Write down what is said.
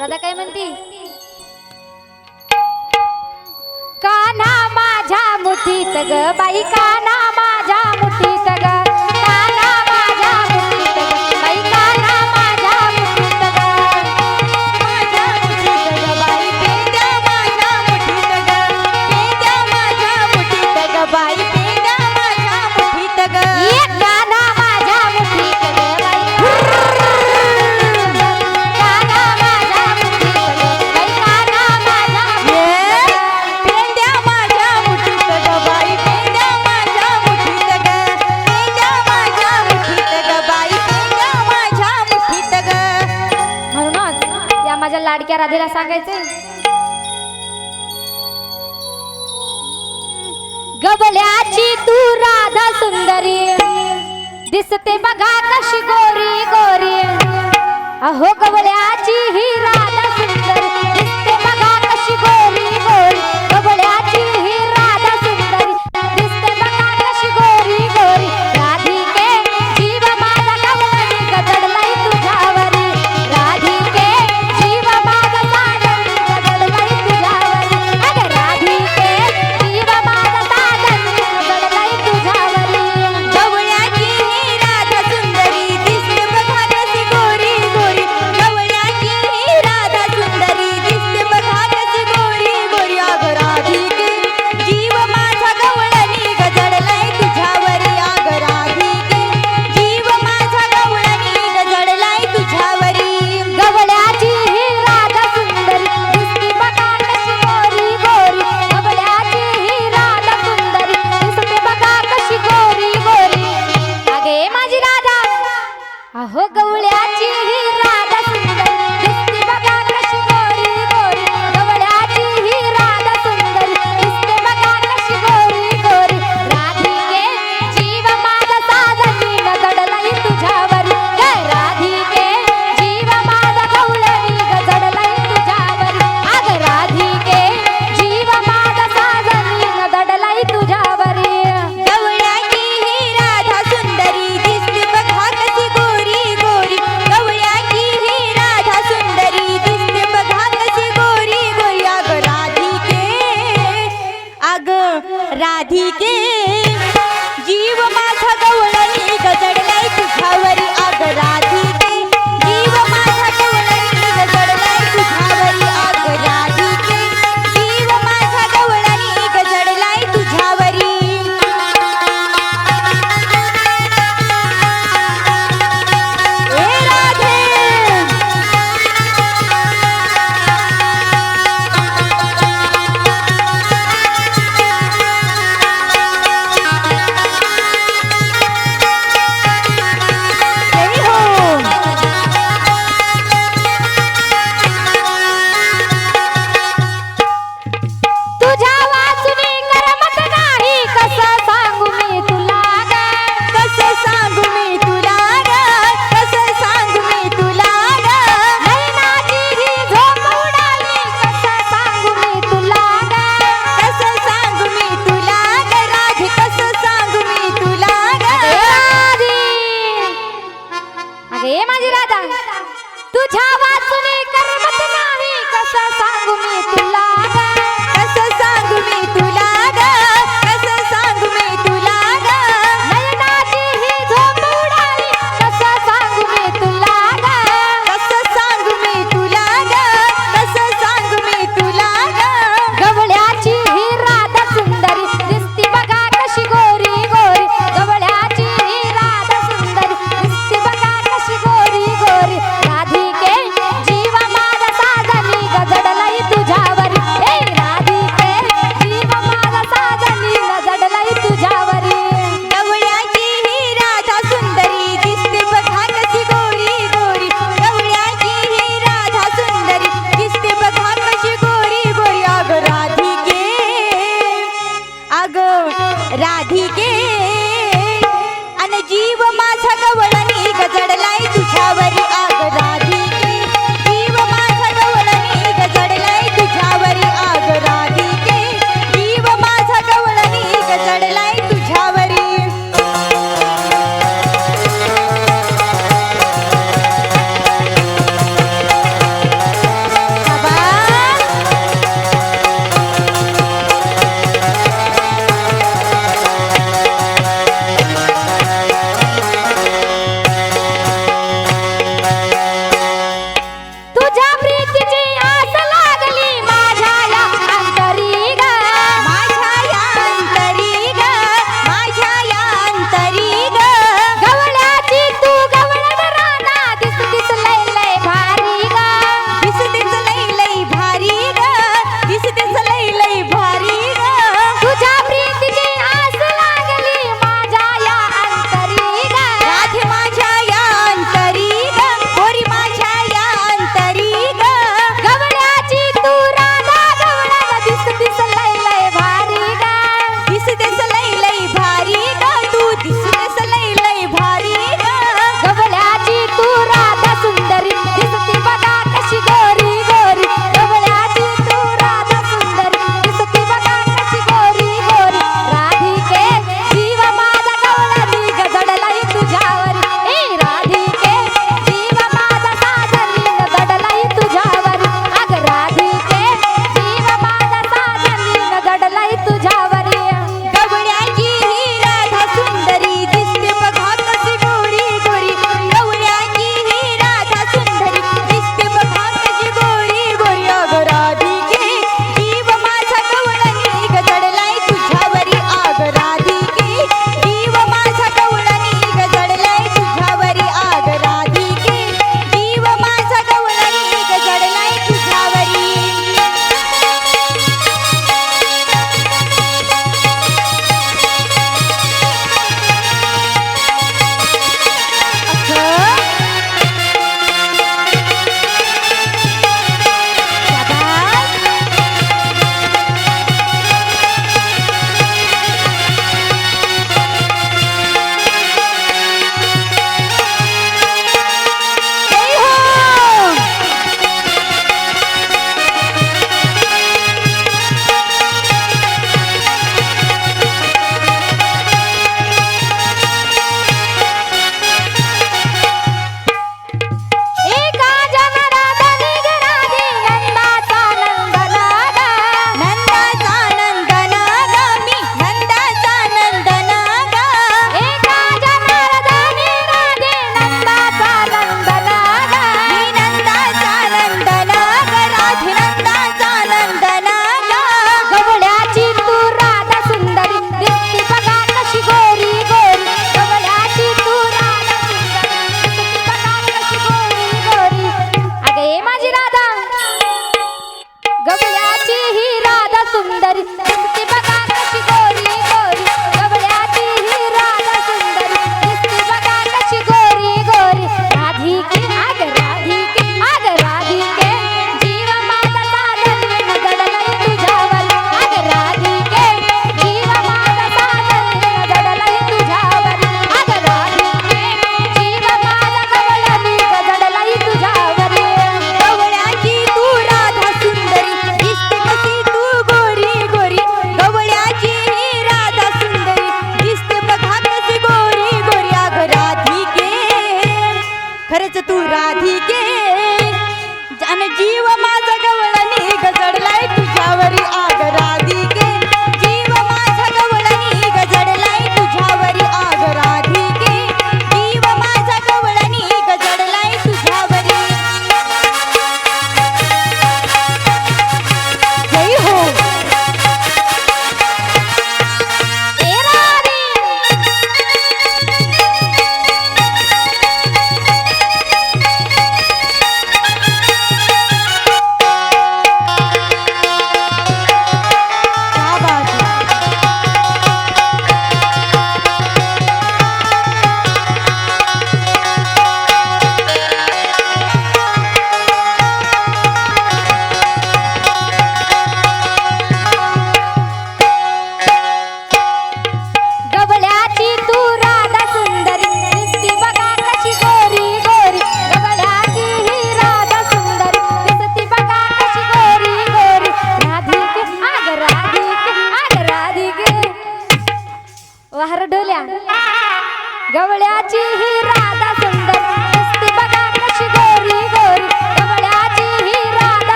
राधा काय म्हणती? काना माझ्या मुठीत ग बाई काना माझ्या मुठीत ग. आपल्या लाडक्या राधेला सांगायचे गबल्याची तू राधा सुंदरी. दिसते बघा कशी गोरी गोरी. अहो गबल्याची ही राधा